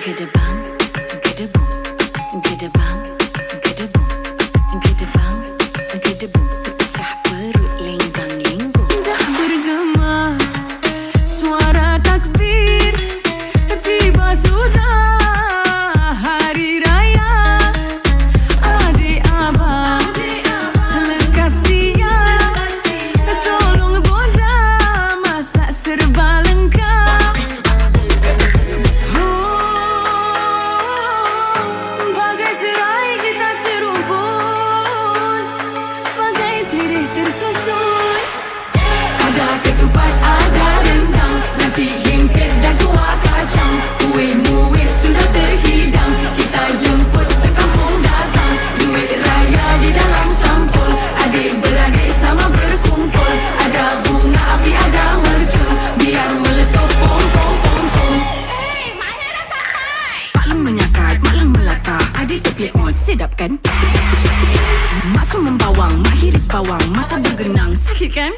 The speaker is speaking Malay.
Get a bang, get a boom, get a bang. di tepi on Sedap kan? Masuk membawang, mahiris bawang Mata bergenang, sakit kan?